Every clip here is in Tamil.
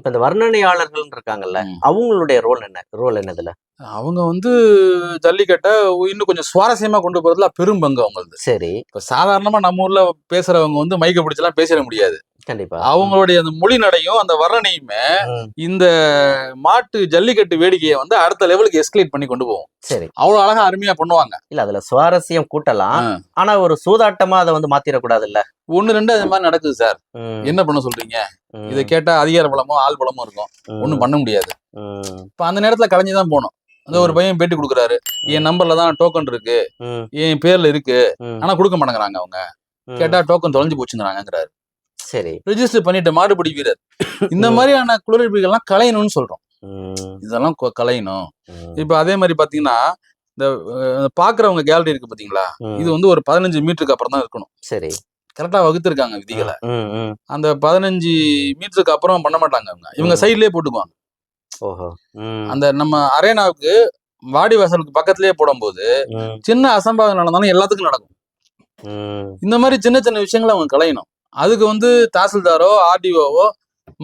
இப்ப இந்த வர்ணனையாளர்கள் இருக்காங்கல்ல. அவங்களுடைய ரோல் என்ன ரோல் என்னதுல அவங்க வந்து ஜல்லிக்கட்டை இன்னும் கொஞ்சம் சுவாரஸ்யமா கொண்டு போறதுல பெரும் பங்கு அவங்களது. சரி. இப்ப சாதாரணமா நம்ம ஊர்ல பேசுறவங்க வந்து மைக்க பிடிச்செல்லாம் பேசிட முடியாது. கண்டிப்பா. அவங்களுடைய அந்த மொழி நடையும் அந்த வர்ணனையுமே இந்த மாட்டு ஜல்லிக்கட்டு வேடிக்கையை வந்து அடுத்த லெவலுக்கு எஸ்கலேட் பண்ணி கொண்டு போவோம் சரி. அவ்வளவு அழகா அருமையா பண்ணுவாங்க. இல்ல அதுல சுவாரஸ்யம் கூட்டலாம். ஆனா ஒரு சூதாட்டமா அதை வந்து மாத்திரக்கூடாது இல்ல ஒண்ணு ரெண்டு அது மாதிரி நடக்குது சார். என்ன பண்ண சொல்றீங்க? இதை கேட்டா அதிகார பலமோ ஆள் பலமோ இருக்கும். ஒண்ணும் பண்ண முடியாது. இப்ப அந்த நேரத்துல கலைஞ்சுதான் போகணும் அந்த ஒரு. பையன் பேட்டி கொடுக்குறாரு. என் நம்பர்ல தான் டோக்கன் இருக்கு. என் பேர்ல இருக்கு. ஆனா கொடுக்க மாட்டேங்கிறாங்க அவங்க. கேட்டா டோக்கன் தொலைஞ்சு போச்சுங்கிறாங்கிறாரு சரி. ரெஜிஸ்டர் பண்ணிட்டு மாடுபிடி வீரர். இந்த. மாதிரியான குளறுபடிகள்லாம் கலையணும்னு சொல்றோம். இதெல்லாம் கலையணும். இப்ப அதே மாதிரி பாத்தீங்கன்னா இந்த பாக்குறவங்க கேலரி இருக்கு பாத்தீங்களா. இது வந்து ஒரு பதினஞ்சு மீட்டருக்கு அப்புறம் தான் இருக்கணும். சரி. கரெக்டா வகுத்திருக்காங்க விதிகளை. அந்த பதினஞ்சு மீட்டருக்கு அப்புறம் பண்ண மாட்டாங்க அவங்க. இவங்க. சைட்லயே போட்டுக்குவாங்க. அந்த நம்ம அரேனாவுக்கு வாடி வாசலுக்கு பக்கத்துலயே போடும்போது சின்ன அசம்பாவிதம் நடந்தாலும் எல்லாத்துக்கும் நடக்கும். இந்த மாதிரி சின்ன சின்ன விஷயங்களை அவங்க களையணும். அதுக்கு வந்து தாசில்தாரோ ஆர்டிஓவோ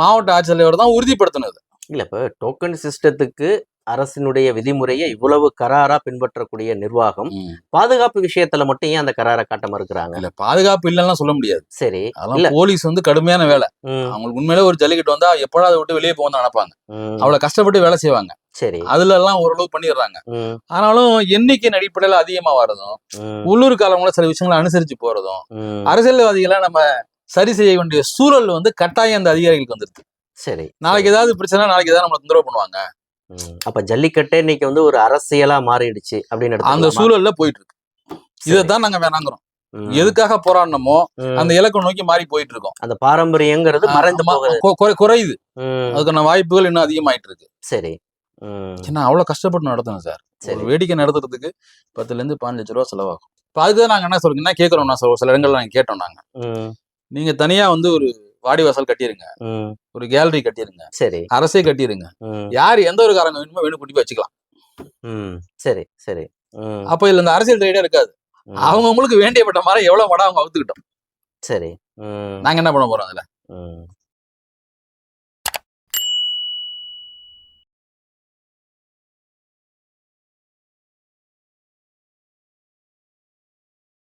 மாவட்ட ஆட்சித்தலைவர் தான் உறுதிப்படுத்தினது. இல்ல இப்ப டோக்கன் சிஸ்டத்துக்கு அரசினுடைய விதிமுறையை இவ்வளவு கராரா பின்பற்றக்கூடிய நிர்வாகம் பாதுகாப்பு விஷயத்துல மட்டும் ஏன் அந்த கராரை காட்ட மறுக்கிறாங்க? இல்ல பாதுகாப்பு இல்லைன்னா சொல்ல முடியாது. சரி இல்ல. போலீஸ் வந்து கடுமையான வேலை. அவங்களுக்கு உண்மையிலே ஒரு ஜல்லிக்கட்டு வந்தா எப்படா அதை விட்டு வெளியே போகணும்னு நினைப்பாங்க. அவ்வளவு கஷ்டப்பட்டு வேலை செய்வாங்க. சரி. அதுல எல்லாம் ஓரளவு பண்ணிடுறாங்க. ஆனாலும் எண்ணிக்கையின் அடிப்படையில அதிகமா வர்றதும் உள்ளூர் காலங்கள சில விஷயங்களை அனுசரிச்சு போறதும். அரசியல்வாதிகளை நம்ம சரி செய்ய வேண்டிய சூழல் வந்து கட்டாயம் அந்த அதிகாரிகளுக்கு வந்துருது. சரி நாளைக்கு ஏதாவது பிரச்சனை நாளைக்கு ஏதாவது நம்மளை தொந்தரவு பண்ணுவாங்க. அப்ப ஜல்லிக்கட்டே இன்னைக்கு வந்து ஒரு அரசியலா மாறிடுச்சு அப்படின்னு அந்த? சூழல்ல போயிட்டு இருக்கு. இதைத்தான் நாங்க வேணாங்கிறோம். எதுக்காக போராடணுமோ. அந்த இலக்கை நோக்கி மாறி போயிட்டு இருக்கோம் அந்த பாரம்பரியங்கிறது மறைந்து குறையுது. அதுக்கான வாய்ப்புகள் இன்னும் அதிகமாயிட்டு இருக்கு சரி ஏன்னா அவ்வளவு கஷ்டப்பட்டு நடத்தணும் சார். சரி. வேடிக்கை நடத்துறதுக்கு பத்துல இருந்து பதினஞ்சு லட்ச ரூபா செலவாகும். இப்போ அதுதான் நாங்க என்ன சொல்றோம் என்ன கேட்கறோம் நான் சில இடங்கள்ல நாங்க கேட்டோம் நாங்க. நீங்க தனியா வந்து ஒரு வாடிவாசல் கட்டிருங்க. ஒரு கேலரி கட்டிருங்க. சரி. அரசே கட்டிருங்க. யார் எந்த ஒரு காரங்க வேணுமோ வேணும் கொண்டு போய் வச்சுக்கலாம். சரி சரி. அப்ப இதுல இந்த அரசியல் தைரியம் இருக்காது. அவங்கவுங்களுக்கு வேண்டியப்பட்ட மரம் எவ்வளவு மடம் அவங்க அவுத்துக்கிட்டோம். சரி. நாங்க என்ன பண்ண போறோம் அதுல.